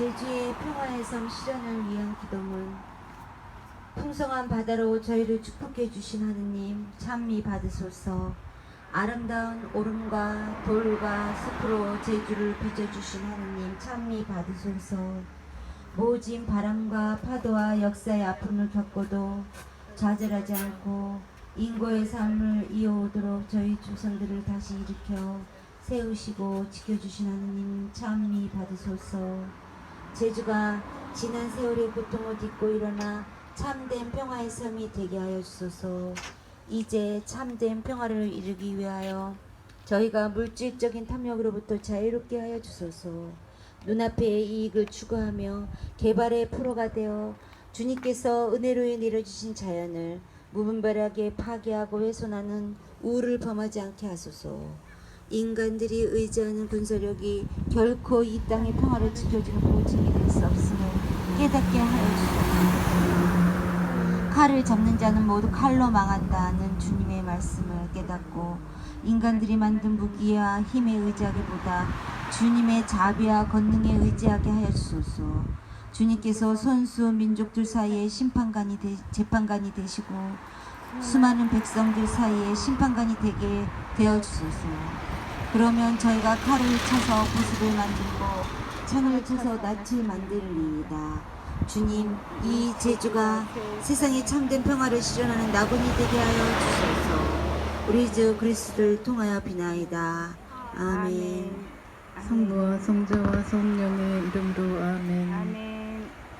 제주의 평화의 섬 실현을 위한 기도문. 풍성한 바다로 저희를 축복해 주신 하느님 찬미 받으소서. 아름다운 오름과 돌과 숲으로 제주를 빚어주신 하느님 찬미 받으소서. 모진 바람과 파도와 역사의 아픔을 겪고도 좌절하지 않고 인고의 삶을 이어오도록 저희 조상들을 다시 일으켜 세우시고 지켜주신 하느님 찬미 받으소서 제주가 지난 세월의 고통을 딛고 일어나 참된 평화의 섬이 되게 하여 주소서. 이제 참된 평화를 이루기 위하여 저희가 물질적인 탐욕으로부터 자유롭게 하여 주소서. 눈앞의 이익을 추구하며 개발의 프로가 되어 주님께서 은혜로에 내려주신 자연을 무분별하게 파괴하고 훼손하는 우를 범하지 않게 하소서 인간들이 의지하는 군사력이 결코 이 땅의 평화를 지켜주는 보증이 될 수 없음을 깨닫게 하여 주소서 칼을 잡는 자는 모두 칼로 망한다는 주님의 말씀을 깨닫고 인간들이 만든 무기와 힘에 의지하기보다 주님의 자비와 권능에 의지하게 하여 주소서. 주님께서 선수 민족들 사이에 심판관이 되, 재판관이 되시고 수많은 백성들 사이에 심판관이 되게 되어 주소서. 그러면 저희가 칼을 쳐서 보습을 만들고 창을 쳐서 낯을 만들리이다. 주님, 이 제주가 세상에 참된 평화를 실현하는 낙원이 되게 하여 주소서. 우리 주 그리스도를 통하여 비나이다. 아멘. 성부와 성자와 성령의 이름으로. 아멘.